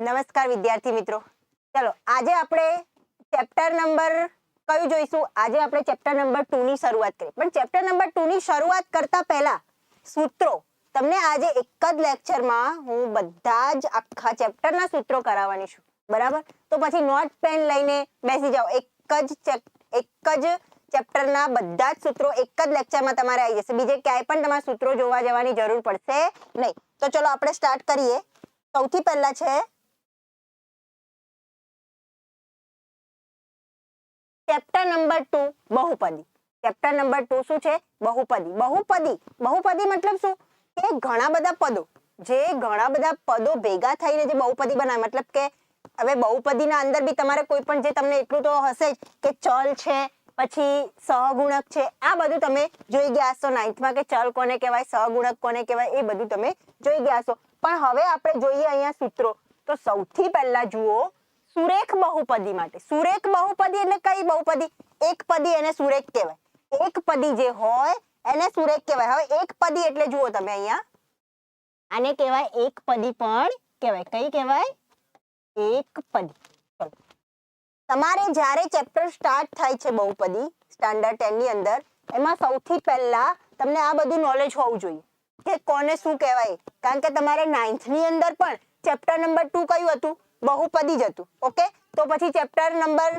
નમસ્કાર વિદ્યાર્થી મિત્રો. ચલો, આજે આપણે ચેપ્ટર નંબર કયું જોઈશું? આજે આપણે ચેપ્ટર નંબર ટુ ની શરૂઆત કરી પણ ચેપ્ટર નંબર ટુ ની શરૂઆત કરતા પહેલા સૂત્રો તમને આજે એક જ લેક્ચરમાં હું બધા જ આખા ચેપ્ટરના સૂત્રો કરાવવાની છું. બરાબર? તો પછી નોટ પેન લઈને બેસી જાઓ. એક જ એક જ ચેપ્ટરના બધા જ સૂત્રો એક જ લેક્ચરમાં તમારે આવી જશે. બીજે ક્યાંય પણ તમારે સૂત્રો જોવા જવાની જરૂર પડશે નહીં. તો ચલો, આપણે સ્ટાર્ટ કરીએ. સૌથી પહેલા છે ચેપ્ટર નંબર ટુ બહુપદી. ચેપ્ટર નંબર ટુ શું છે? બહુપદી. બહુપદી. બહુપદી મતલબ શું? કે ઘણા બધા પદો. જે ઘણા બધા પદો ભેગા થઈને જે બહુપદી બનાવે, મતલબ કે હવે બહુપદીના અંદર બી તમારે કોઈ પણ જે તમને એટલું તો હશે કે ચલ છે, પછી સહગુણક છે, આ બધું તમે જોઈ ગયા હશો નાઇન્થમાં કે ચલ કોને કહેવાય, સહગુણક કોને કહેવાય, એ બધું તમે જોઈ ગયા હશો. પણ હવે આપણે જોઈએ અહીંયા સૂત્રો. તો સૌથી પહેલા જુઓ સુરેખ બહુપદી માટે. સુરેખ બહુપદી એટલે કઈ બહુપદી? એક પદી એને સુરેખ કહેવાય. એક પદી જે હોય, એને સુરેખ કહેવાય. હવે એક પદી એટલે જુઓ તમે અહીંયા. આને કહેવાય એક પદી પણ કહેવાય. કઈ કહેવાય? એક પદી. તમારે જ્યારે ચેપ્ટર સ્ટાર્ટ થાય છે બહુપદી સ્ટાન્ડર્ડ ટેનની અંદર, એમાં સૌથી પહેલા તમને આ બધું નોલેજ હોવું જોઈએ કે કોને શું કહેવાય? કારણ કે તમારે નાઇન્થની અંદર પણ ચેપ્ટર નંબર ટુ કયું હતું? બહુપદી જ હતું. ઓકે તો પછી ચેપ્ટર નંબર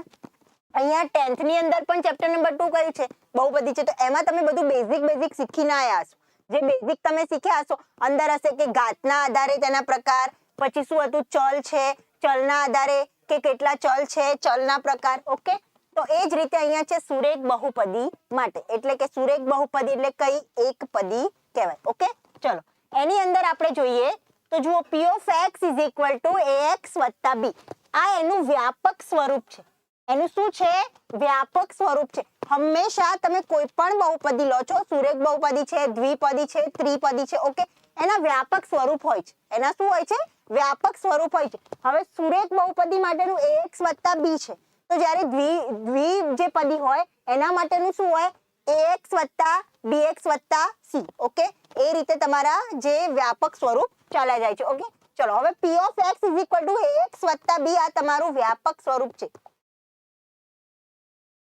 અહીંયા ટેન્થની અંદર પણ ચેપ્ટર નંબર ટુ કયું છે? બહુપદી છે. તો એમાં તમે બધું બેઝિક બેઝિક શીખીને આવ્યા છો જે બેઝિક તમે શીખ્યા હશો, અંદર હશે કે ઘાતના આધારે તેના પ્રકાર, પછી શું હતું? ચલ છે. ચલના આધારે કે કેટલા ચલ છે? ચલના પ્રકાર. ઓકે તો એ જ રીતે અહીંયા છે સુરેખ બહુપદી માટે. એટલે કે સુરેખ બહુપદી એટલે કઈ એક પદી કહેવાય. ઓકે ચલો. એની અંદર આપણે જોઈએ તો જુઓ p of x is equal to a x વત્તા બી આ એનું વ્યાપક સ્વરૂપ છે. એનું શું છે? વ્યાપક સ્વરૂપ છે. હંમેશા તમે કોઈ પણ બહુપદી લો છો, સુરેખ બહુપદી છે, દ્વિપદી છે, ત્રિપદી છે, ઓકે? એના વ્યાપક સ્વરૂપ હોય છે. એના શું હોય છે? વ્યાપક સ્વરૂપ હોય છે. હવે સુરેખ બહુપદી માટેનું ax વત્તા b છે. તો જ્યારે દ્વિ દ્વિ જે પદી હોય, એના માટેનું શું હોય? Ax વત્તા bx વત્તા c, ઓકે? એ રીતે તમારા જે વ્યાપક સ્વરૂપ ચાલ્યા જાય છે. ઓકે ચલો, હવે p of x is equal to ax વત્તા b આ તમારું વ્યાપક સ્વરૂપ છે.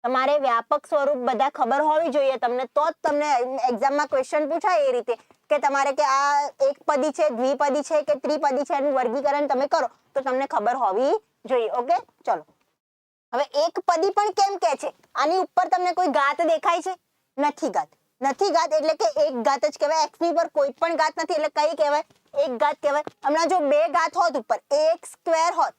તમારે વ્યાપક સ્વરૂપ બધા ખબર હોવી જોઈએ તમને, તો જ તમને એક્ઝામમાં ક્વેશ્ચન પૂછાય એ રીતે કે તમારે કે આ એક પદી છે, દ્વિપદી છે કે ત્રિપદી છે, એનું વર્ગીકરણ તમે કરો, તો તમને ખબર હોવી જોઈએ. ઓકે ચલો. હવે એક પદી પણ કેમ કે છે? આની ઉપર તમને કોઈ ગાત દેખાય છે? નથી ગાત નથી ગાત એટલે કે એક ગાત જ કહેવાય. X ની ઉપર કોઈ પણ ગાત નથી એટલે કઈ કહેવાય? એક ઘાત કહેવાય. હમણાં જો બે ઘાત હોત ઉપર, એક સ્ક્વેર હોત,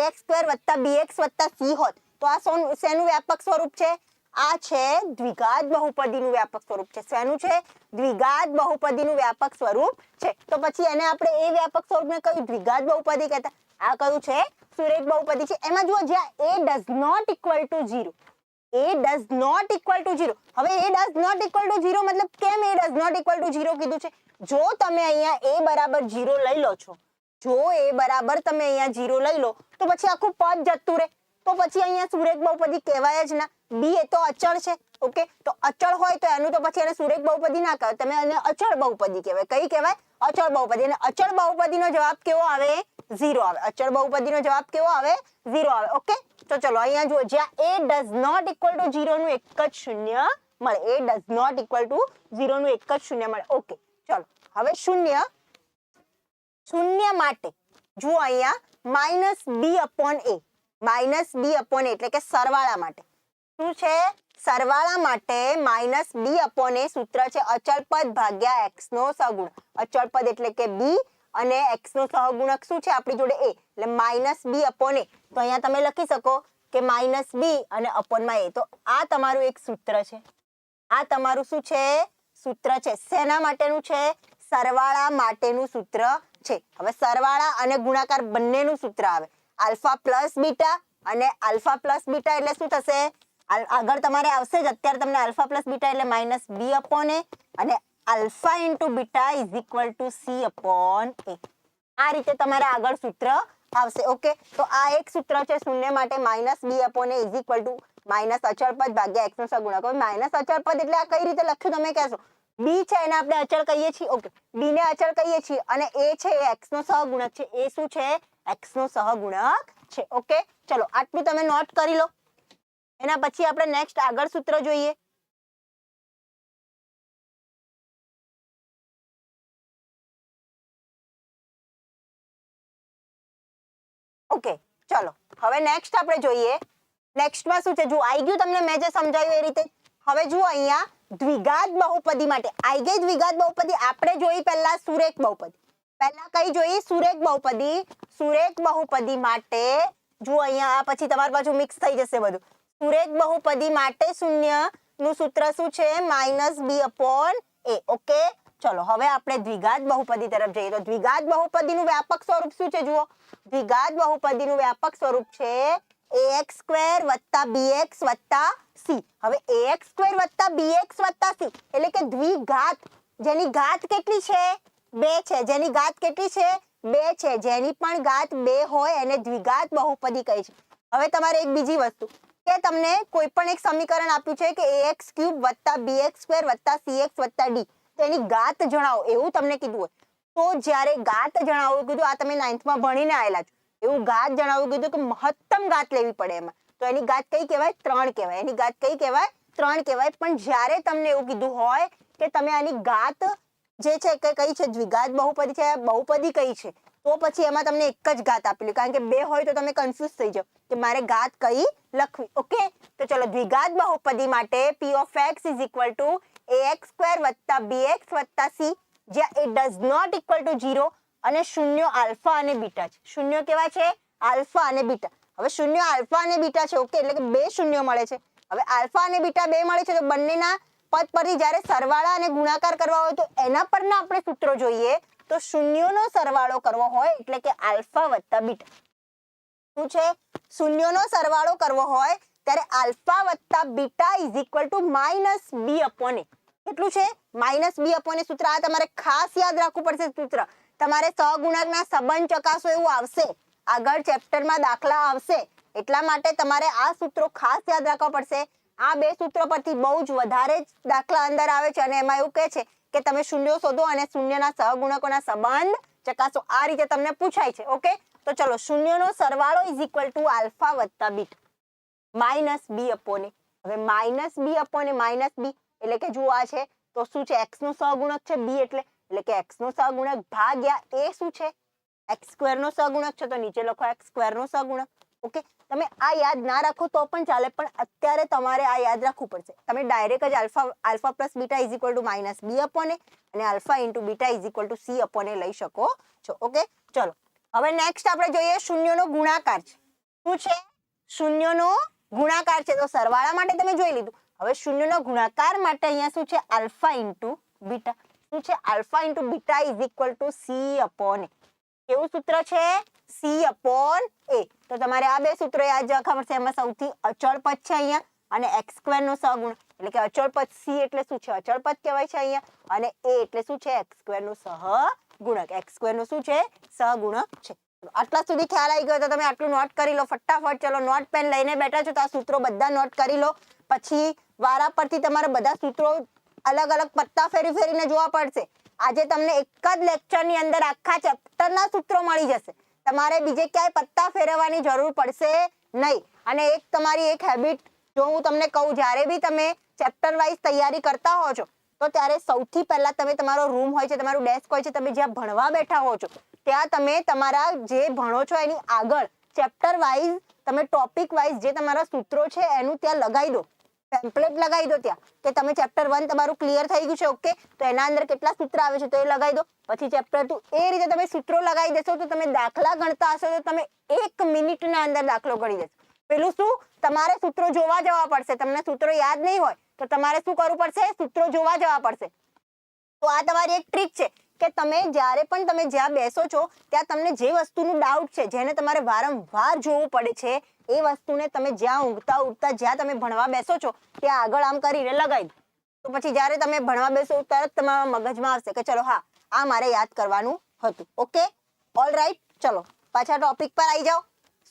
એક સ્ક્વેર વત્તા bx વત્તા સી હોત, તો આ સોન- શેનું વ્યાપક સ્વરૂપ છે? આ છે દ્વિઘાત બહુપદીનું વ્યાપક સ્વરૂપ છે. શેનું છે? દ્વિઘાત બહુપદીનું વ્યાપક સ્વરૂપ છે. તો પછી એને આપણે એ વ્યાપક સ્વરૂપને કયું? દ્વિઘાત બહુપદી કહેતા. આ કયું છે? સુરેખ બહુપદી છે. એમાં જુઓ, જ્યાં a does not equal to 0 a does not equal to 0 હવે a does not equal to 0 મતલબ કેમ a does not equal to 0 કીધું છે? જો તમે અહીંયા a બરાબર 0 લઈ લો છો, જો a બરાબર તમે અહીંયા 0 લઈ લો, તો પછી આખું પદ જતું રહે. તો પછી અહીંયા સુરેખ બહુપદી કહેવાય જ ના. B એ તો અચળ છે ઓકે તો અચળ હોય તો એનું તો પછી એને સુરેખ બહુપદી ના કહેવાય. તમે એને અચળ બહુપદી કહેવાય. કઈ કહેવાય? અચળ બહુપદી. અને અચળ બહુપદીનો જવાબ કેવો આવે? ઝીરો આવે. અચળ બહુપદીનો જવાબ કેવો આવે? ઝીરો આવે ઓકે તો ચલો, અહીંયા જુઓ, જ્યાં a does not equal to zero નું એક જ શૂન્ય મળે. A does not equal to zero નું એક જ શૂન્ય મળે. ઓકે ચલો. હવે શૂન્ય. શૂન્ય માટે જુઓ અહીંયા minus b upon a. Minus b upon એટલે કે સરવાળા માટે. શું છે? સરવાળા માટે માઇનસ બી અપોન એ સૂત્ર છે અચળ પદ ભાગ્યા એક્સ નો સહગુણક. અચળ પદ એટલે કે બી અને એક્સ નો સહગુણક શું છે? આપણી જોડે એ એટલે માઇનસ બી અપોન એ. તો અહીંયા તમે લખી શકો કે માઇનસ બી અને અપોનમાં એ તો આ તમારું એક સૂત્ર છે. આ તમારું શું છે? સૂત્ર છે. શેના માટેનું છે? સરવાળા માટેનું સૂત્ર છે. હવે સરવાળા અને ગુણાકાર બંનેનું સૂત્ર આવે. આલ્ફા પ્લસ બીટા અને આલ્ફા પ્લસ બીટા એટલે શું થશે? આગળ તમારે આવશે જ. અત્યારે તમને આલ્ફા પ્લસ બીટા એટલે માઇનસ બી અપોન એ અને alpha into beta is equal to c upon a. આ રીતે તમારે આગળ સૂત્ર આવશે. ઓકે? તો આ એક સૂત્ર છે શૂન્ય માટે minus b upon a is equal to minus અચળ પદ ભાગ્યા એક્સ નો સગુણક માઇનસ અચળ પદ એટલે આ કઈ રીતે લખ્યું તમે કહેશો? બી છે એને આપણે અચળ કહીએ છીએ. ઓકે. બી ને અચળ કહીએ છીએ. અને એ છે, એ એક્સ નો સહગુણક છે. એ શું છે? એક્સ નો સહગુણક છે. ઓકે? ચલો, આટલું તમે નોટ કરી લો. એના પછી આપણે નેક્સ્ટ આગળ સૂત્ર જોઈએ. ઓકે, ચલો. હવે નેક્સ્ટ આપણે જોઈએ. નેક્સ્ટમાં શું છે? જો આવી ગયું તમને મેં જે સમજાવ્યું એ રીતે. હવે જુઓ અહીંયા. દ્વિઘાત બહુપદી માટે. આઈ ગઈ દ્વિઘાત બહુપદી. આપણે જોઈ પહેલા સુરેખ બહુપદી. પહેલા કઈ જોઈ? સુરેખ બહુપદી. સુરેખ બહુપદી માટે જુઓ અહીંયા પછી તમારી બાજુ મિક્સ થઈ જશે બધું. સુરેખ બહુપદી માટે શૂન્યનું સૂત્ર શું છે? Minus b upon a. Okay? ચલો, હવે આપણે દ્વિઘાત બહુપદી તરફ જઈએ. તો દ્વિઘાત બહુપદીનું વ્યાપક સ્વરૂપ શું છે? જુઓ. દ્વિઘાત બહુપદીનું વ્યાપક સ્વરૂપ છે ax સ્ક્વેર વત્તા bx વત્તા c. હવે ax સ્ક્વેર વત્તા bx વત્તા c. એટલે કે દ્વિઘાત. જેની ઘાત કેટલી છે? બે છે. જેની ઘાત કેટલી છે? બે છે. જેની પણ ઘાત બે હોય એને દ્વિઘાત બહુપદી કહે છે. હવે તમારે એક બીજી વસ્તુ. કે તમને કોઈ પણ એક સમીકરણ આપ્યું છે કે ax ક્યુબ વત્તા bx સ્ક્વેર વત્તા cx વત્તા d. તો એની ઘાત જણાવો. એવું તમને કીધું હોય. તો જ્યારે ઘાત જણાવો, કીધું, આ તમે નાઇન્થમાં ભણીને આવેલા છો. એવું ગાત જણાવ્યું કીધું કે મહત્તમ ગાત લેવી પડે એમાં. તો એની ગાત કઈ કહેવાય? ત્રણ કહેવાય. એની ગાત કઈ કહેવાય? ત્રણ કહેવાય. પણ જ્યારે તમને એવું કીધું હોય કે તમે આની ગાત જે છે કે કઈ છે? દ્વિઘાત બહુપદી છે, બહુપદી કઈ છે? તો પછી એમાં તમને એક જ ઘાત આપેલી કારણ કે બે હોય તો તમે કન્ફ્યુઝ થઈ જાઓ કે મારે ઘાત કઈ લખવી. ઓકે? તો ચલો, દ્વિઘાત બહુપદી માટે p of x is equal to a x square વત્તા બી એક્સ વત્તા સી જ્યાં a does not equal to zero અને શૂન્ય આલ્ફા અને બીટા છે. શૂન્ય કેવા છે? આલ્ફા અને બીટા. હવે શૂન્ય આલ્ફા અને બીટા છે, ઓકે, એટલે કે બે શૂન્ય મળે છે. હવે આલ્ફા અને બીટા બે મળે છે, તો બંનેના પદ પરથી જ્યારે સરવાળા અને ગુણાકાર કરવા હોય, તો એના પરના આપણે સૂત્રો જોઈએ, તો શૂન્યોનો સરવાળો કરવો હોય, એટલે કે આલ્ફા વત્તા બીટા. શું છે? શૂન્યોનો સરવાળો કરવો હોય, ત્યારે આલ્ફા વત્તા beta is equal to minus b upon a કેટલું છે? માઇનસ બી અપોને સૂત્ર. આ તમારે ખાસ યાદ રાખવું પડશે સૂત્ર. તમારે સહગુણકના સંબંધ ચકાસો એવું આવશે. આગળ ચેપ્ટરમાં દાખલા આવશે. એટલા માટે તમારે આ સૂત્રો ખાસ યાદ રાખવા પડશે. આ બે સૂત્રો પરથી બહુ જ વધારે દાખલા અંદર આવે છે અને એમાં એવું કહે છે કે તમે શૂન્યો શોધો અને શૂન્યના સહગુણકોના સંબંધ ચકાસો. આ રીતે તમને પૂછાય છે. ઓકે? તો ચલો, શૂન્યનો સરવાળો ઇઝ ઇક્વલ ટુ આલ્ફા વત્તા beta. Minus b upon a. હવે માઇનસ બી અપોને માઇનસ બી એટલે કે જુઓ આ છે. તો શું છે? એક્સ નો સહગુણક છે બી એટલે એટલે કે x નો સહગુણક ભાગ્યા એ શું છે? એક્સ સ્ક્વેર નો સહગુણક છે, તો નીચે લખો x સ્ક્વેર નો સહગુણક ઓકે? તમે આ યાદ ના રાખો તો પણ ચાલે, પણ અત્યારે તમારે આ યાદ રાખવું પડશે. તમે ડાયરેક્ટ જ alpha alpha plus beta is equal to minus b upon a અને alpha into beta is equal to c upon a લઈ શકો છો. ઓકે? ચલો. હવે નેક્સ્ટ આપણે જોઈએ શૂન્યનો ગુણાકાર છે. શું છે? શૂન્યનો ગુણાકાર છે. તો સરવાળા માટે તમે જોઈ લીધું. હવે શૂન્યનો ગુણાકાર માટે અહીંયા શું છે? Alpha into beta. શું છે? Alpha into beta is equal to c upon a. કેવું સૂત્ર છે? C upon a. તો તમારે આ બે સૂત્રો યાદ રાખવા પડશે એમાં સૌથી અચળ પદ છે અહીંયા અને એક્સ સ્ક્વેર નો સહગુણ. એટલે કે અચળ પદ સી એટલે શું છે? અચળ પદ કહેવાય છે અહીંયા. અને એ એટલે શું છે? એક્સ સ્ક્વેરનું સહગુણક. એક્સ સ્ક્વેરનું શું છે? સહગુણક છે. આટલા સુધી ખ્યાલ આવી ગયો તો તમે આટલું નોટ કરી લો ફટાફટ. ચલો, નોટ પેન લઈને બેઠા છો તો આ સૂત્રો બધા નોટ કરી લો. પછી વારા પરથી તમારે બધા સૂત્રો અલગ અલગ પત્તા ફેરી ફેરીને જોવા પડશે. આજે તમને એક જ લેક્ચરની અંદર આખા ચેપ્ટરના સૂત્રો મળી જશે. તમારે બીજે ક્યાંય પત્તા ફેરવવાની જરૂર પડશે નહીં. અને એક તમારી એક હેબિટ જો હું તમને કહું, જ્યારે બી તમે ચેપ્ટર વાઇઝ તૈયારી કરતા હો છો, તો ત્યારે સૌથી પહેલા તમે તમારો રૂમ હોય છે, તમારું ડેસ્ક હોય છે, તમે જ્યાં ભણવા બેઠા હો છો, ત્યાં તમે તમારા જે ભણો છો એની આગળ ચેપ્ટર વાઇઝ તમે ટોપિક વાઇઝ જે તમારા સૂત્રો છે, એનું ત્યાં લગાવી દો. ટેમ્પલેટ લગાવી દો ત્યાં. કે તમે ચેપ્ટર વન તમારું ક્લિયર થઈ ગયું છે ઓકે તો એના અંદર કેટલા સૂત્ર આવે છે તો એ લગાવી દો. પછી ચેપ્ટર ટુ એ રીતે તમે સૂત્રો લગાવી દેશો તો તમે દાખલા ગણતા હશો તો તમે એક મિનિટના અંદર દાખલો ગણી દેશો. પેલું શું? તમારે સૂત્રો જોવા જવા પડશે. તમને સૂત્રો યાદ નહીં હોય તો તમારે શું કરવું પડશે? સૂત્રો જોવા જવા પડશે. તો આ તમારી એક ટ્રીક છે કે તમે જ્યારે પણ તમે જ્યાં બેસો છો, ત્યાં તમને જે વસ્તુનું ડાઉટ છે, જેને તમારે વારંવાર જોવું પડે છે એ વસ્તુને તમે જ્યાં ઊંઘતા ઉઠતા જ્યાં તમે ભણવા બેસો છો, ત્યાં આગળ આમ કરીને લગાવી તો પછી જ્યારે તમે ભણવા બેસો તરત તમારા મગજમાં આવશે કે ચલો હા, આ મારે યાદ કરવાનું હતું. ઓકે? ઓલ રાઈટ ચલો, પાછા ટોપિક પર આવી જાઓ.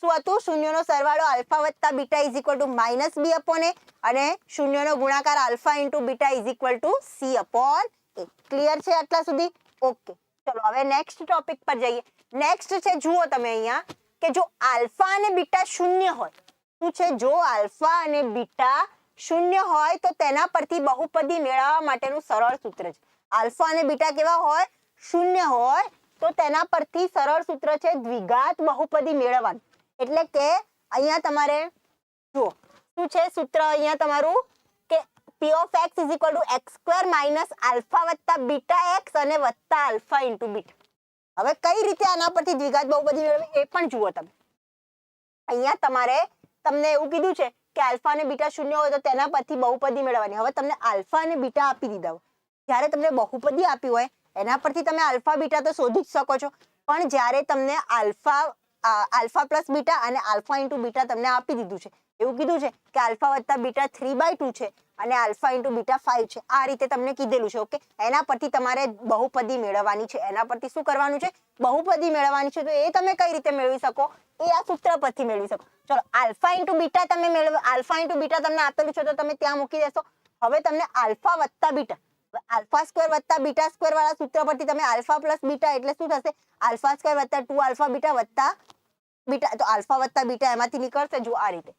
શું હતું? શૂન્યનો સરવાળો આલ્ફા વત્તા beta is equal to minus b upon a અને શૂન્યનો ગુણાકાર alpha into beta is equal to c upon a clear છે આટલા સુધી? ઓકે. ચલો, હવે નેક્સ્ટ ટોપિક પર જઈએ. નેક્સ્ટ છે, જુઓ તમે અહીંયા. કે જો આલ્ફા અને બીટા શૂન્ય હોય, શું છે? જો આલ્ફા અને બીટા શૂન્ય હોય, તો તેના પરથી બહુપદી મેળવવા માટેનું સરળ સૂત્ર છે. આલ્ફા અને બીટા કેવા હોય? શૂન્ય હોય, તો તેના પરથી સરળ સૂત્ર છે દ્વિઘાત બહુપદી મેળવવાનું. એટલે કે અહીંયા તમારે જુઓ, શું છે સૂત્ર અહીંયા તમારું? કે P of x is equal to x square minus alpha વત્તા બીટા એક્સ અને વત્તા આલ્ફા ઇન્ટુ બીટા. હવે કઈ રીતે આના પરથી દ્વિઘાત બહુપદી મેળવે એ પણ જુઓ તમે. અહીંયા તમારે તમને એવું કીધું છે કે આલ્ફા અને બીટા શૂન્ય હોય તો તેના પરથી બહુપદી મેળવવાની. હવે તમને આલ્ફા અને બીટા આપી દીધા જ્યારે તમને બહુપદી આપી હોય, એના પરથી તમે આલ્ફા, બીટા તો શોધી જ શકો છો. પણ જ્યારે તમને આલ્ફા આલ્ફા પ્લસ બીટા અને આલ્ફા ઇન્ટુ બીટા તમને આપી દીધું છે. એવું કીધું છે કે આલ્ફા વત્તા બીટા થ્રી બાય ટુ છે. અને આલ્ફા ઇન્ટુ બીટા ફાઈવ છે. આ રીતે તમને કીધેલું છે ઓકે એના પરથી તમારે બહુપદી મેળવવાની છે. એના પરથી શું કરવાનું છે? બહુપદી મેળવવાની છે. તો એ તમે કઈ રીતે મેળવી શકો? એ આ સૂત્ર પરથી મેળવી શકો. ચલો, આલ્ફા ઇન્ટુ બીટા તમે મેળવ, આલ્ફા ઇન્ટુ બીટા તમને આપેલું છે, તો તમે ત્યાં મૂકી દેશો. હવે તમને આલ્ફા વત્તા બીટા, આલ્ફા સ્ક્વેર વત્તા બીટા સ્ક્વેર વાળા સૂત્ર પરથી તમે આલ્ફા પ્લસ બીટા એટલે શું થશે? આલ્ફા સ્ક્વેર વત્તા ટુ આલ્ફા બીટા વત્તા બીટા, તો આલ્ફા વત્તા બીટા એમાંથી નીકળશે જો આ રીતે.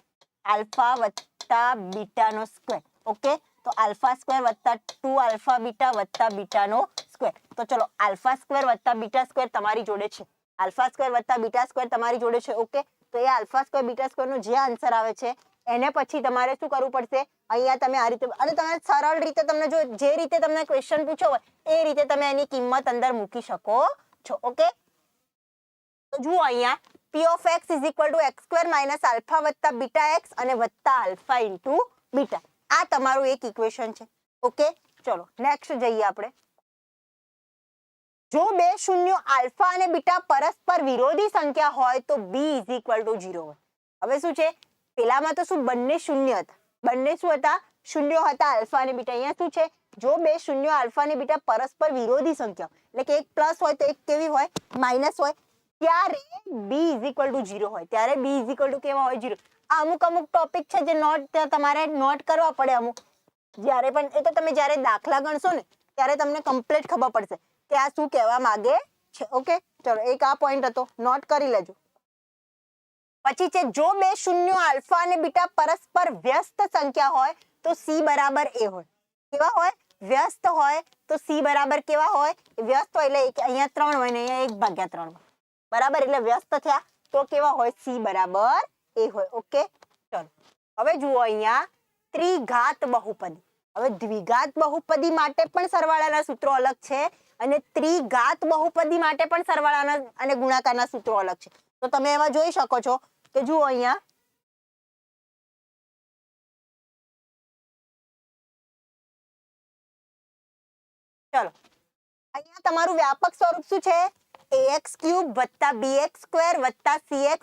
આલ્ફા વત્તા બીટાનો સ્ક્વેર ઓકે? તો આલ્ફા સ્ક્વેર વત્તા ટુ આલ્ફા બીટા વત્તા બીટાનો સ્ક્વેર. તો ચલો, આલ્ફા સ્ક્વેર વત્તા બીટા સ્ક્વેર તમારી જોડે છે. આલ્ફા સ્ક્વેર વત્તા બીટા સ્ક્વેર તમારી જોડે છે, ઓકે? તો એ આલ્ફા સ્ક્વેર બીટા સ્ક્વેર નો જે આન્સર આવે છે, એને પછી તમારે શું કરવું પડશે? અહીંયા તમે આ રીતે, અને તમે સરળ રીતે તમને જો જે રીતે તમને ક્વેશ્ચન પૂછો હોય, એ રીતે તમે એની કિંમત અંદર મૂકી શકો છો, ઓકે? તો જુઓ અહીંયા, p of x is equal to x square minus alpha વત્તા બીટા x અને વત્તા આલ્ફા ઇન્ટુ બીટા. આ તમારું એક ઇક્વેશન છે. ઓકે ચલો નેક્સ્ટ જઈએ આપણે. જો બે શૂન્યો આલ્ફા અને બીટા પરસ્પર વિરોધી સંખ્યા હોય તો to 0 હોય. હવે શું છે? પેલામાં તો શું બંને શૂન્ય હતા. બંને શું હતા? શૂન્યો હતા, આલ્ફા અને બીટા. અહીંયા શું છે? જો બે શૂન્યો આલ્ફા અને બીટા પરસ્પર વિરોધી સંખ્યા, એટલે કે એક પ્લસ હોય તો એક કેવી હોય? માઇનસ હોય. ત્યારે b ઇઝ ટુ ઝીરો હોય. ત્યારે b ઇઝ ટુ કેવા હોય? ઝીરો આ અમુક અમુક ટોપિક છે જે નોટ તમારે નોટ કરવા પડે અમુક. જ્યારે પણ, એ તો તમે જ્યારે દાખલા ગણશો ને, ત્યારે તમને કમ્પ્લીટ ખબર પડશે કે આ શું કહેવા માંગે છે. ઓકે ચલો, એક આ પોઈન્ટ હતો. નોટ કરી લેજો. પછી છે, જો બે શૂન્યો આલ્ફા અને બીટા પરસ્પર વ્યસ્ત સંખ્યા હોય, તો સી બરાબર એ હોય. કેવા હોય? વ્યસ્ત હોય, તો સી બરાબર કેવા હોય? વ્યસ્ત હોય એટલે અહીંયા ત્રણ હોય ને અહીંયા એક ભાગ્યા ત્રણ બરાબર? એટલે વ્યસ્ત થયા તો કેવા હોય? સી બરાબર a હોય. ઓકે ચલો. હવે જુઓ અહીંયા ત્રિઘાત બહુપદી. હવે દ્વિઘાત બહુપદી માટે પણ સરવાળાના સૂત્રો અલગ છે અને ત્રિઘાત બહુપદી માટે પણ સરવાળાના અને ગુણાકારના સૂત્રો અલગ છે. તો તમે એમાં જોઈ શકો છો કે જુઓ અહીંયા. ચલો. અહીંયા તમારું વ્યાપક સ્વરૂપ શું છે? Ax ક્યુબ વત્તા bx સ્ક્વેર વત્તા cx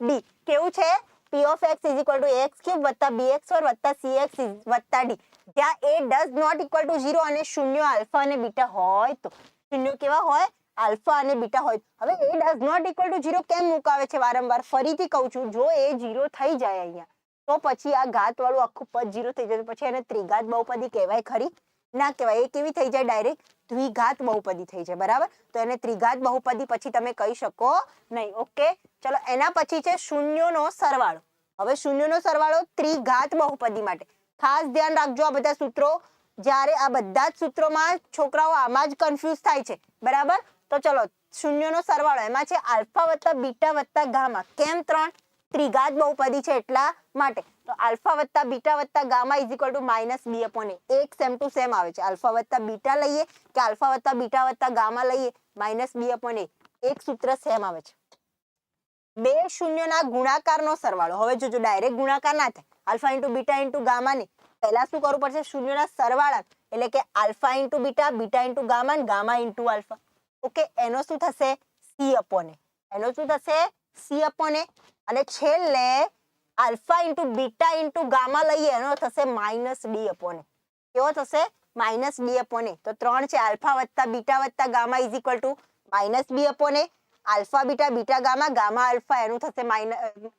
d કેવું છે? P of x is equal to ax cube વત્તા bx સ્ક્વેર વત્તા is- વત્તા d. જ્યાં a does not equal to 0 અને શૂન્ય આલ્ફા અને બીટા હોય તો. શૂન્ય કેવા હોય? આલ્ફા અને બીટા હોય હવે a does not equal to 0 કેમ મુકાવે છે? વારંવાર ફરીથી કહું છું, જો એ 0 થઈ જાય અહીંયા, તો પછી આ ઘાત વાળું આખું પદ 0 થઈ જાય પછી એને ત્રિઘાત બહુપદી કહેવાય ખરી. ના કહેવાય. એ કેવી થઈ જાય? ડાયરેક્ટ દ્વિઘાત બહુપદી થઈ જાય. બરાબર? તો એને ત્રિઘાત બહુપદી પછી તમે કહી શકો નહીં. ઓકે ચલો, એના પછી છે શૂન્યોનો સરવાળો. હવે શૂન્યોનો સરવાળો ત્રિઘાત બહુપદી માટે. ખાસ ધ્યાન રાખજો આ બધા સૂત્રો. જ્યારે આ બધા જ સૂત્રોમાં છોકરાઓ આમાં જ કન્ફ્યુઝ થાય છે. બરાબર? તો ચલો, શૂન્યનો સરવાળો એમાં છે આલ્ફા વત્તા બીટા વત્તા ગામા. કેમ ત્રણ? ત્રિઘાત બહુપદી છે એટલા માટે. તો આલ્ફા વત્તા બીટા વત્તા gamma is equal to minus b upon a એક સેમ ટુ સેમ આવે છે. આલ્ફા વત્તા બીટા લઈએ કે આલ્ફા વત્તા બીટા વત્તા ગામા લઈએ માઇનસ બી અપોન એ એક સૂત્ર સેમ આવે છે. બે શૂન્યના ગુણાકારનો સરવાળો. હવે જો જો ડાયરેક્ટ ગુણાકાર ના થાય. Alpha into beta into gamma ને પહેલા શું કરવું પડશે? શૂન્યના સરવાળા. એટલે કે alpha into beta beta into gamma ને ગામા ઇન્ટુ આલ્ફા. ઓકે, એનો શું થશે? સી અપોન એનો શું થશે? સી અપોન અને છેલ્લે alpha into beta into gamma લઈએ એનો થશે માઇનસ ડી અપોન કેવો થશે? માઇનસ બી અપોન તો ત્રણ છે, આલ્ફા વત્તા બીટા વત્તા gamma is equal to minus b upon alpha beta beta gamma gamma alpha એનું થશે માઇનસ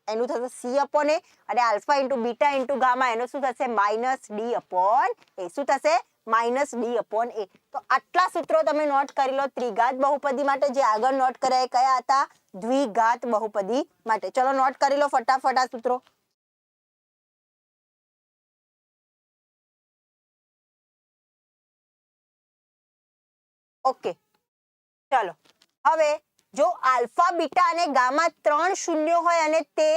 એનું થશે સી અપોન અને alpha into beta into gamma એનું શું થશે? Minus d upon a. શું થશે? માઇનસ ડી અપોન એ તો આટલા સૂત્રો તમે નોટ કરી લો. ત્રિઘાત બહુપદી માટે જે આગળ નોટ કર્યા કયા હતા? દ્વિઘાત બહુપદી માટે. ચલો નોટ કરી લો ફટાફટ આ સૂત્રો. ઓકે ચાલો. હવે જો આલ્ફા, બીટા અને ગામા ત્રણ શૂન્યો હોય અને તે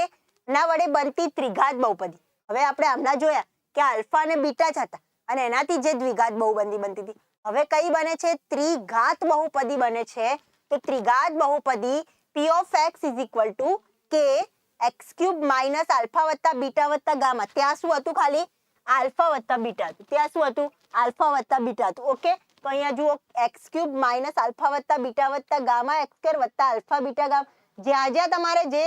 ના વડે બનતી ત્રિઘાત બહુપદી. હવે આપણે હમણાં જોયા કે આલ્ફા અને બીટા જ હતા. અને એનાથી જે દ્વિઘાત બહુબંધી બનતી હતી. હવે કઈ બને છે? ત્રિઘાત બહુપદી બને છે. તો ત્રિઘાત બહુપદી p of x is equal to k x cube minus alpha વત્તા બીટા વત્તા ગામા. ત્યાં શું હતું ખાલી? આલ્ફા વત્તા બીટા હતું. ત્યાં શું હતું? આલ્ફા વત્તા બીટા હતું. ઓકે તો અહીંયા જુઓ એક્સ ક્યુબ માઇનસ આલ્ફા વત્તા બીટા વત્તા ગામા એક્સ સ્ક્વેર વત્તા આલ્ફા બીટા ગામા. જ્યાં જ્યાં તમારે જે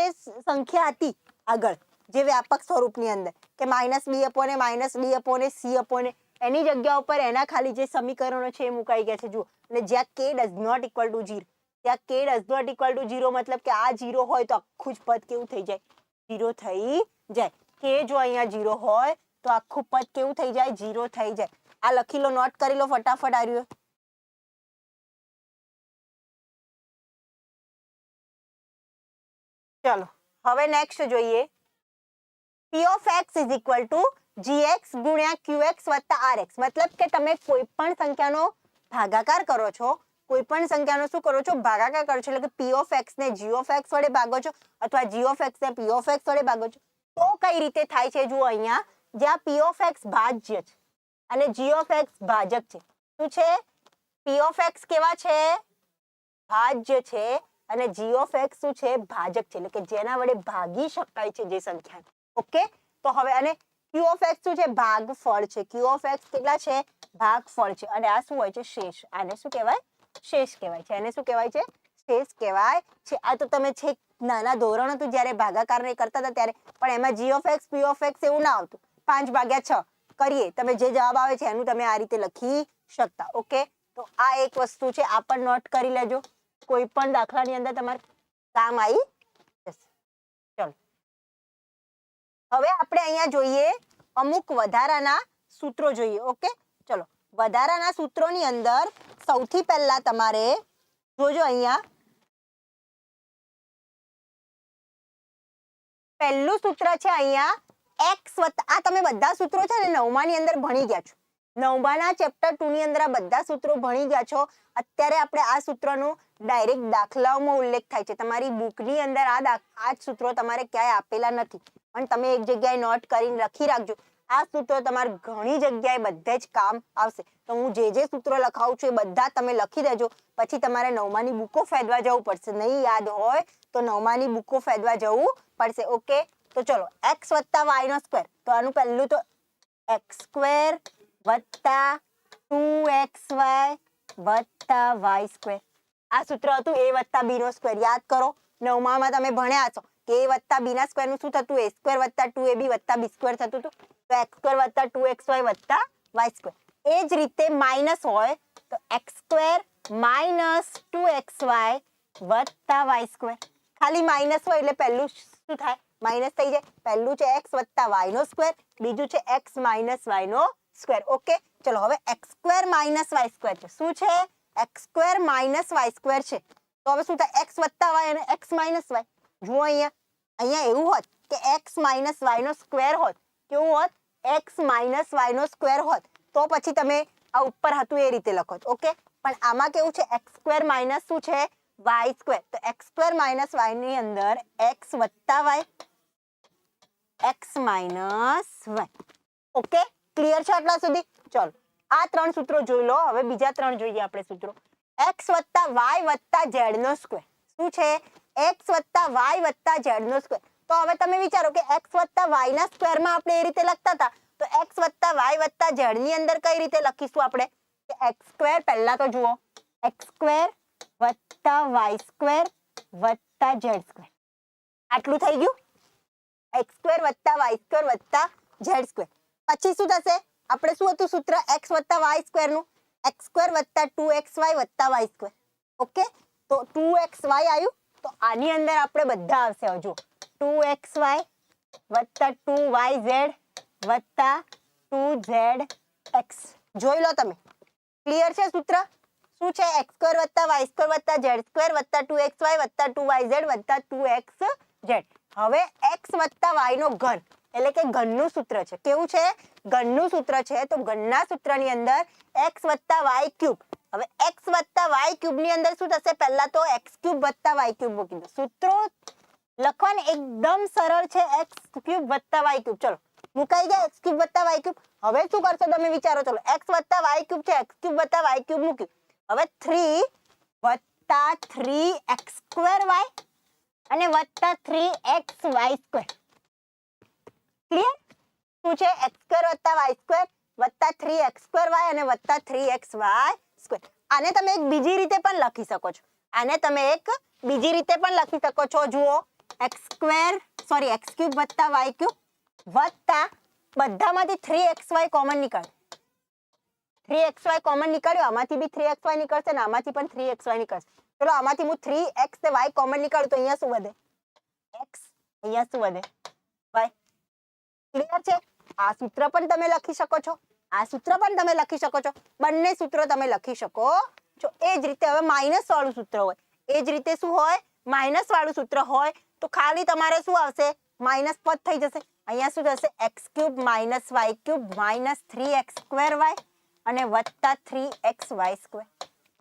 સંખ્યા હતી આગળ, જે વ્યાપક સ્વરૂપની અંદર, કે માઇનસ બી અપોને માઇનસ બી અપોને સી અપોને એની જગ્યા ઉપર એના ખાલી જે સમીકરણો છે એ મુકાઈ ગયા છે. જુઓ, અને જ્યાં કે does not equal to zero ત્યાં કે does not equal to zero મતલબ કે આ જીરો હોય તો આખું જ પદ કેવું થઈ જાય? ઝીરો થઈ જાય. કે જો અહીંયા ઝીરો હોય તો આખું પદ કેવું થઈ જાય? જીરો થઈ જાય. આ લખી લો નોટ કરી લો, ફટાફટ આ રહ્યું. ચલો, હવે નેક્સ્ટ જોઈએ. P of X is equal to gx ગુણ્યા qx rx મતલબ કે તમે કોઈ પણ સંખ્યાનો ભાગાકાર કરો છો કોઈ પણ સંખ્યાનો શું કરો છો, ભાગાકાર કરો છો, એટલે કે p ઓફ x ને g ઓફ x વડે ભાગો છો અથવા g ઓફ x ને p ઓફ x વડે ભાગો છો. તો કઈ રીતે થાય છે, જુઓ અહીંયા, જ્યાં p ઓફ x ભાજ્ય છે અને g ઓફ x ભાજક છે. શું છે? P ઓફ x કેવા છે? ભાજ્ય છે અને g ઓફ x શું છે? ભાજક છે. એટલે કે જેના વડે ભાગી શકાય છે જે સંખ્યા. ઓકે? તો હવે અને x શું છે ભાગફળ છે. X કેટલા છે? ભાગફળ છે. અને આ શું હોય છે? શેષ. આને શું કહેવાય? શેષ કહેવાય છે. આને શું કહેવાય છે? શેષ કહેવાય છે. આ તો તમે છેક નાના ધોરણ હતું જ્યારે ભાગાકાર ને કરતા હતા ત્યારે, પણ એમાં જી ઓફ p ઓફ એવું ના આવતું. પાંચ ભાગ્યા છ. કરીએ. તમે જે જવાબ આવે છે એનું તમે આ રીતે લખી શકતા. ઓકે? તો આ એક વસ્તુ છે. આ પણ નોટ કરી લેજો. કોઈ પણ દાખલાની અંદર તમારે કામ આવી હવે આપણે અહીંયા જોઈએ અમુક વધારાના સૂત્રો જોઈએ, ઓકે? ચલો, વધારાના સૂત્રોની અંદર સૌથી પહેલા તમારે જોજો અહીંયા. પહેલું સૂત્ર છે અહીંયા એક્સ વત્તા, આ તમે બધા સૂત્રો છે ને નવમાની અંદર ભણી ગયા છો. નવમાના ચેપ્ટર ટુ ની અંદર આ બધા સૂત્રો ભણી ગયા છો. અત્યારે આપણે આ સૂત્રનો ડાયરેક્ટ દાખલાઓમાં ઉલ્લેખ થાય છે. તમારી બુકની અંદર આ આ સૂત્રો તમારે ક્યાંય આપેલા નથી. પણ તમે એક જગ્યાએ નોટ કરીને લખી રાખજો. આ સૂત્રો તમારે ઘણી જગ્યાએ બધે જ કામ આવશે. તો હું જે જે સૂત્રો લખાવું છું એ બધા તમે લખી દેજો. પછી તમારે નવમાની બુકો ફેદવા જવું પડશે. નહીં યાદ હોય તો નવમાની બુકો ફેદવા જવું પડશે. ઓકે? તો ચલો એક્સ વત્તા વાય નો સ્ક્વેર તો આનું પહેલું તો એક્સ સ્ક્વેર વત્તા ટુ એક્સ વાય વત્તા વાય સ્ક્વેર આ સૂત્ર હતું એ વત્તા બી નો સ્ક્વેર યાદ કરો, નવમામાં તમે ભણ્યા છો. એ વત્તા બી ના સ્ક્વેરનું શું થતું? એ સ્ક્વેર વત્તા ટુ એ બી વત્તા બી સ્ક્વેર થતું હતું. તો એક્સ સ્ક્વેર વત્તા ટુ એક્સ વાય વત્તા વાય સ્ક્વેર એ જ રીતે માઇનસ હોય તો X square minus two X Y વત્તા વાય સ્ક્વેર ખાલી માઇનસ હોય એટલે પહેલું શું થાય? માઇનસ થઈ જાય. પહેલું છે એક્સ વત્તા વાય નો સ્ક્વેર બીજું છે એક્સ માઇનસ વાય નો સ્ક્વેર ઓકે ચલો, હવે X square minus Y square છે. શું છે? X square minus Y square છે. તો હવે શું થાય? એક્સ વત્તા વાય અને એક્સ માઇનસ વાય જુઓ અહીંયા. અહીંયા એવું હોત કે એક્સ માઇનસ વાય નો સ્ક્વેર હોત કેવું હોત એક્સ માઇનસ વાય નો સ્ક્વેર હોત, તો પછી તમે આ ઉપર હતું એ રીતે લખો ઓકે? પણ આમાં કેવું છે એક્સ સ્ક્વેર માઇનસ શું છે? વાય સ્ક્વેર તો એક્સ સ્ક્વેર માઇનસ વાયની અંદર એક્સ વત્તા Y X minus Y okay? Clear છે આટલા સુધી? ચલો. આ ત્રણ સૂત્રો જોઈ લો. હવે બીજા ત્રણ જોઈએ આપણે સૂત્રો. એક્સ વત્તા વાય વત્તા ઝેડ નો સ્ક્વેર શું છે? એક્સ વત્તા વાય વત્તા ઝેડ નો સ્ક્વેર તો હવે તમે વિચારો કે એક્સ વત્તા વાય ના સ્ક્વેરમાં આપણે એ રીતે લખતા હતા. તો એક્સ વત્તા વાય વત્તા ઝેડની અંદર કઈ રીતે લખીશું આપણે? કે એક્સ સ્ક્વેર પહેલા તો જુઓ. એક્સ સ્ક્વેર વત્તા વાય સ્ક્વેર વત્તા ઝેડ સ્ક્વેર આટલું થઈ ગયું? એક્સ સ્ક્વેર વત્તા વાય સ્ક્વેર વત્તા ઝેડ સ્ક્વેર પછી શું થશે? આપણે શું હતું સૂત્ર? એક્સ વત્તા વાય સ્ક્વેરનું? એક્સ સ્ક્વેર વત્તા ટુ એક્સ વાય વત્તા વાય સ્ક્વેર ઓકે તો ટુ એક્સ વાય આવ્યું તો આની અંદર આપણે બધા આવશે હજુ ટુ એક્સ વાય વત્તા ટુ વાય ઝેડ વત્તા ટુ ઝેડ એક્સ. જોઈ લો તમે. ક્લિયર છે સૂત્ર? શું છે? એક્સ સ્ક્વેર વત્તા વાય સ્ક્વેર વત્તા ઝેડ સ્ક્વેર વત્તા ટુ એક્સ વાય વત્તા ટુ વાય ઝેડ વત્તા ટુ એક્સ ઝેડ. હવે એક્સ વત્તા વાય નો ઘન, એટલે કે ઘનનું સૂત્ર છે. કેવું છે? ઘનનું સૂત્ર છે. તો ઘનના સૂત્રની અંદર એક્સ વત્તા વાય ક્યુબ. હવે વત્તા વાય ક્યુબની અંદર શું થશે? પહેલા તો x ક્યુબ વાય ક્યુબ મૂકી દો. સૂત્રો લખવાનું એકદમ સરળ છે એક્સ ક્યુબ y ક્યુબ ચલો, મુકાઈ ગયા x ક્યુબ y ક્યુબ હવે શું કરશો તમે વિચારો? ચલો વત્તા વાય ક્યુબ છે, x ક્યુબ y ક્યુબ મૂક્યું. હવે થ્રી વત્તા થ્રી એક્સ સ્ક્વેર વાય અને વત્તા three X Y square clear શું છે? એક્સ સ્ક્વેર વત્તા વાય સ્ક્વેર વત્તા થ્રી એક્સ સ્ક્વેર વાય અને વત્તા થ્રી એક્સ વાય સ્ક્વેર આને તમે એક બીજી રીતે પણ લખી શકો છો. આને તમે એક બીજી રીતે પણ લખી શકો છો. જુઓ. X square sorry X cube વત્તા વાય ક્યુબ વત્તા બધામાંથી થ્રી એક્સ વાય કોમન નીકળે. થ્રી એક્સ વાય કોમન નીકળ્યો. આમાંથી બી થ્રી એક્સ વાય નીકળશે ને આમાંથી પણ થ્રી એક્સ વાય નીકળશે. ચલો, આમાંથી હું થ્રી એક્સ ને વાય કોમન નીકાળું તો અહીંયા શું વધે? એક્સ અહીંયા શું વધે? વાય ક્લિયર છે? આ સૂત્ર પણ તમે લખી શકો છો. આ સૂત્ર પણ તમે લખી શકો છો. બંને સૂત્રો તમે લખી શકો. છો એ જ રીતે હવે માઇનસ વાળું સૂત્ર હોય. એ જ રીતે શું હોય? માઇનસ વાળું સૂત્ર હોય. તો ખાલી તમારે શું આવશે? માઇનસ પદ થઈ જશે. અહીંયા શું થશે X cube minus Y cube minus three X square Y અને વત્તા થ્રી એક્સ વાય સ્ક્વેર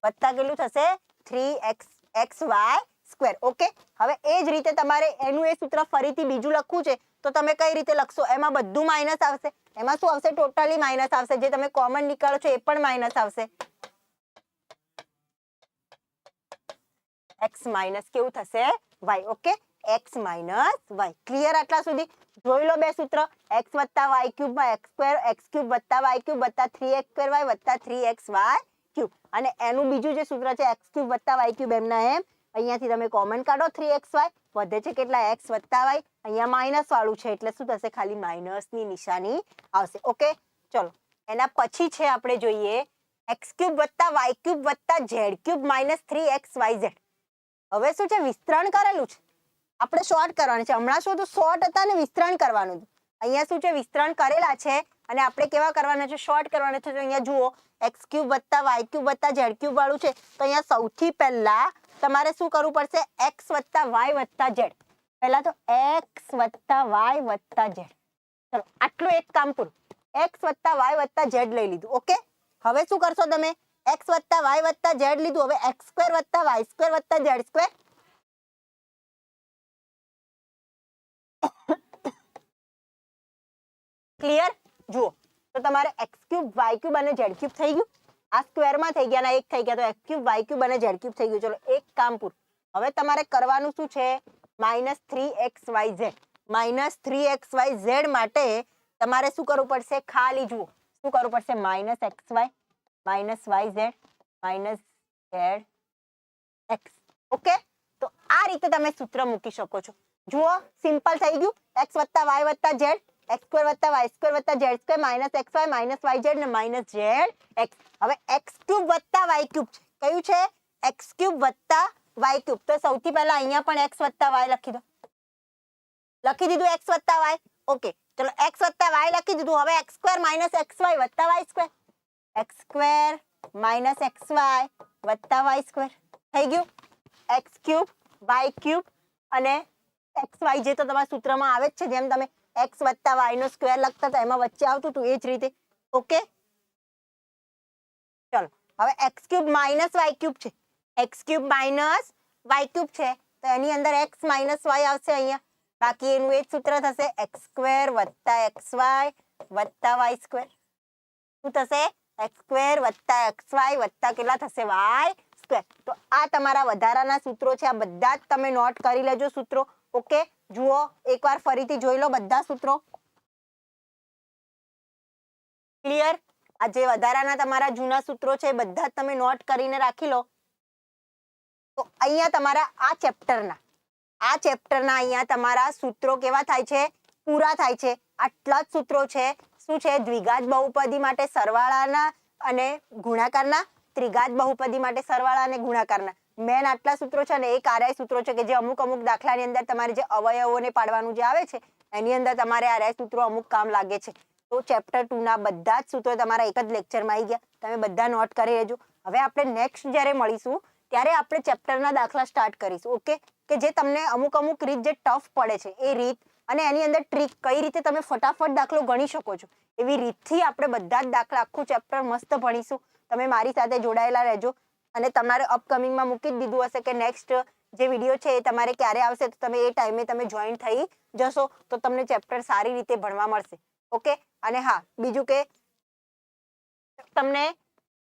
વત્તા કેટલું થશે? Three X X Y square okay હવે એ જ રીતે તમારે એનું એ સૂત્ર ફરીથી બીજું લખવું છે, તો તમે કઈ રીતે લખશો? એમાં બધું માઇનસ આવશે. એમાં શું આવશે? ટોટલી માઇનસ આવશે. જે તમે કોમન નીકાળો છો એ પણ માઇનસ આવશે. એક્સ માઇનસ કેવું થશે? Y okay X minus Y clear આટલા સુધી? જોઈ લો બે સૂત્ર. એક્સ વત્તા વાય ક્યુબમાં એક્સ સ્ક્વેર એક્સ ક્યુબ વત્તા વાય ક્યુબ વત્તા થ્રી એક્સ સ્ક્વેર વાય વત્તા થ્રી એક્સ વાય ક્યુબ અને એનું બીજું જે સૂત્ર છે એક્સ ક્યુબ વત્તા વાય ક્યુબ એમના એમ અહીંયાથી તમે કોમન કાઢો. થ્રી એક્સ વાય વધે છે કેટલા એક્સ વત્તા વાય અહીંયા માઇનસ વાળું છે એટલે શું થશે? ખાલી માઇનસની નિશાની આવશે. ઓકે ચલો. એના પછી છે આપણે જોઈએ એક્સ ક્યુબ વત્તા વાય ક્યુબ વત્તા Z cube minus three X Y Z હવે શું છે? વિસ્તરણ કરેલું છે. આપણે શોર્ટ કરવાનું છે. હમણાં શું હતું? શોર્ટ હતા ને વિસ્તરણ કરવાનું હતું. અહીંયા શું છે? વિસ્તરણ કરેલા છે અને આપણે કેવા કરવાના છે? શોર્ટ કરવાના છે. તો અહીંયા જુઓ. એક્સ ક્યુબ વત્તા વાય ક્યુબ વત્તા ઝેડ ક્યુબ વાળું છે. તો અહીંયા સૌથી પહેલા તમારે શું કરવું પડશે? એક્સ વત્તા વાય વત્તા ઝેડ. પહેલા તો એક્સ વત્તા વાય વત્તા ઝેડ. ચલો, આટલું એક કામ પૂરું. એક્સ વત્તા વાય વત્તા ઝેડ લઈ લીધું, ઓકે? હવે શું કરશો તમે? એક્સ વત્તા વાય વત્તા ઝેડ લીધું, હવે એક્સ સ્ક્વેર વત્તા વાય સ્ક્વેર વત્તા ઝેડ સ્ક્વેર. ક્લિયર? જુઓ, તો તમારે એક્સ ક્યુબ, વાય ક્યુબ અને ઝેડ ક્યુબ થઈ ગયું. આ સ્ક્વેરમાં થઈ ગયા એક થઈ ગયા, તો એક્સ ક્યુબ વાય ક્યુબ અને ઝેડ ક્યુબ થઈ ગયું. ચલો, એક કામ પૂરું. હવે તમારે કરવાનું શું છે? Minus three X Y Z minus three X Y Z માટે તમારે શું કરવું પડશે? ખાલી જુઓ. શું કરવું પડશે? Minus X Y minus Y Z minus Z X okay તો આ રીતે તમે સૂત્ર મૂકી શકો છો. જુઓ સિમ્પલ થઈ ગયું. એક્સ વત્તા વાય વત્તા ઝેડ એક્સ સ્ક્વેર વત્તા વાય સ્ક્વેર વત્તા Z square minus X Y minus Y Z ને માઇનસ ઝેડ એક્સ હવે એક્સ ક્યુબ વત્તા વાય ક્યુબ છે. કયું છે? એક્સ ક્યુબ વત્તા વાય ક્યુબ તો સૌથી પહેલા અહીંયા પણ એક્સ વત્તા વાય લખી દો. લખી દીધું એક્સ વત્તા વાય ઓકે ચલો એક્સ વત્તા વાય લખી દીધું. હવે X square minus X Y વત્તા Y square X square minus X Y વત્તા વાય સ્ક્વેર થઈ ગયું? એક્સ ક્યુબ વાય ક્યુબ અને એક્સ વાય જે તો તમારા સૂત્રમાં આવે જ છે, જેમ તમે એક્સ વત્તા વાયનો સ્ક્વેર લખતા હતા, એમાં વચ્ચે આવતું હતું એ જ રીતે. ઓકે ચલો, હવે X cube minus Y cube છે. X cube minus Y cube છે. તો એની અંદર એક્સ માઇનસ વાય આવશે અહીંયા. બાકી એનું એ જ સૂત્ર થશે એક્સ સ્ક્વેર વત્તા એક્સ વાય વત્તા વાય સ્ક્વેર શું થશે? એક્સ સ્ક્વેર વત્તા એક્સ વાય વત્તા કેટલા થશે? વાય સ્ક્વેર તો આ તમારા વધારાના સૂત્રો છે. આ બધા જ તમે નોટ કરી લેજો સૂત્રો. ઓકે, જુઓ, એકવાર ફરીથી જોઈ લો બધા સૂત્રો. ક્લિયર આ જે વધારાના તમારા જૂના સૂત્રો છે, બધા તમે નોટ કરીને રાખી લો. તો અહીંયા તમારા આ ચેપ્ટરના આ ચેપ્ટરના અહીંયા તમારા સૂત્રો કેવા થાય છે? પૂરા થાય છે. આટલા જ સૂત્રો છે. શું છે? દ્વિઘાત બહુપદી માટે સરવાળાના અને ગુણાકારના, ત્રિઘાત બહુપદી માટે સરવાળા અને ગુણાકારના. મેન આટલા સૂત્રો છે ને, એક આર્ય સૂત્રો છે કે જે અમુક અમુક દાખલાની અંદર તમારે જે અવયવોને પાડવાનું જે આવે છે, એની અંદર તમારે આર્ય સૂત્રો અમુક કામ લાગે છે. તો ચેપ્ટર ટુ ના બધા જ સૂત્રો તમારા એક જ લેક્ચરમાં આવી ગયા. તમે બધા નોટ કરી લેજો. હવે આપણે નેક્સ્ટ જ્યારે મળીશું, ત્યારે આપણે ચેપ્ટરના દાખલા સ્ટાર્ટ કરીશું ઓકે કે જે તમને અમુક અમુક રીત જે ટફ પડે છે, એ રીત અને એની અંદર ટ્રીક કઈ રીતે તમે ફટાફટ દાખલો ગણી શકો છો. એવી રીતથી આપણે બધા જ દાખલા, આખું ચેપ્ટર મસ્ત ભણીશું. તમે મારી સાથે જોડાયેલા રહેજો. અને તમારે અપકમિંગમાં મૂકી જ દીધું હશે કે નેક્સ્ટ જે વીડિયો છે એ તમારે ક્યારે આવશે, તો તમે એ ટાઈમે તમે જોઈન થઈ જશો, તો તમને ચેપ્ટર સારી રીતે ભણવા મળશે. ઓકે અને હા, બીજું કે તમને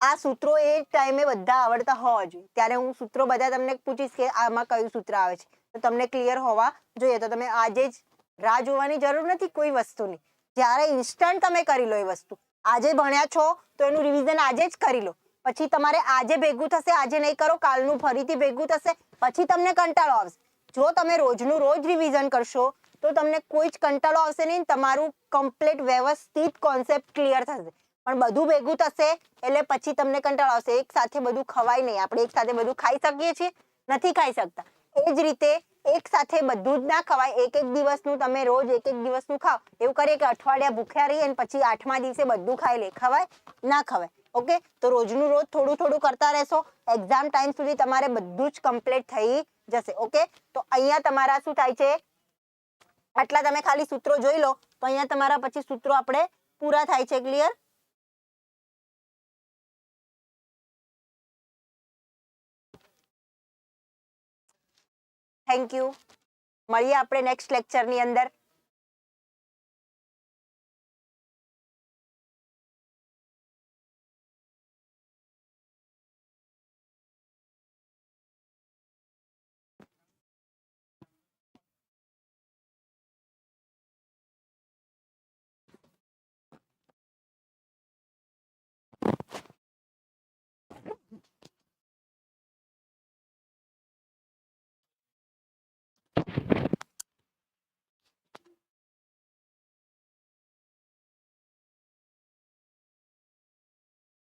આ સૂત્રો એ ટાઈમે બધા આવડતા હોવા જોઈએ. ત્યારે હું સૂત્રો બધા તમને પૂછીશ કે આમાં કયું સૂત્ર આવે છે. તો તમને ક્લિયર હોવા જોઈએ. તો તમે આજે જ રાહ જોવાની જરૂર નથી કોઈ વસ્તુની. જ્યારે ઇન્સ્ટન્ટ તમે કરી લો એ વસ્તુ. આજે ભણ્યા છો, તો એનું રિવિઝન આજે જ કરી લો. પછી તમારે આજે ભેગું થશે, આજે નહીં કરો, કાલનું ફરીથી ભેગું થશે, પછી તમને કંટાળો આવશે. જો તમે રોજનું રોજ રિવિઝન કરશો, તો તમને કોઈ જ કંટાળો આવશે નહીં, તમારું કમ્પ્લીટ વ્યવસ્થિત કોન્સેપ્ટ ક્લિયર થશે. પણ બધું ભેગું થશે, એટલે પછી તમને કંટાળો આવશે. એક સાથે બધું ખવાય નહીં. આપણે એક સાથે બધું ખાઈ શકીએ છીએ, નથી ખાઈ શકતા. એ જ રીતે એક સાથે બધું જ ના ખવાય. એક એક દિવસનું તમે રોજ એક એક દિવસનું ખાઓ. એવું કરીએ કે અઠવાડિયા ભૂખ્યા રહીએ અને પછી આઠમા દિવસે બધું ખાઈ લે. ખવાય? ના ખવાય. ઓકે? તો રોજનું રોજ થોડું થોડું કરતા રહેશો. એક્ઝામ ટાઈમ સુધી તમારે બધું જ કમ્પ્લીટ થઈ જશે, ઓકે? તો અહીંયા તમારા શું થાય છે? આટલા તમે ખાલી સૂત્રો જોઈ લો, તો અહીંયા તમારા પછી સૂત્રો આપણે પૂરા થાય છે ક્લિયર થેન્ક યુ મળીએ આપણે નેક્સ્ટ લેક્ચરની અંદર.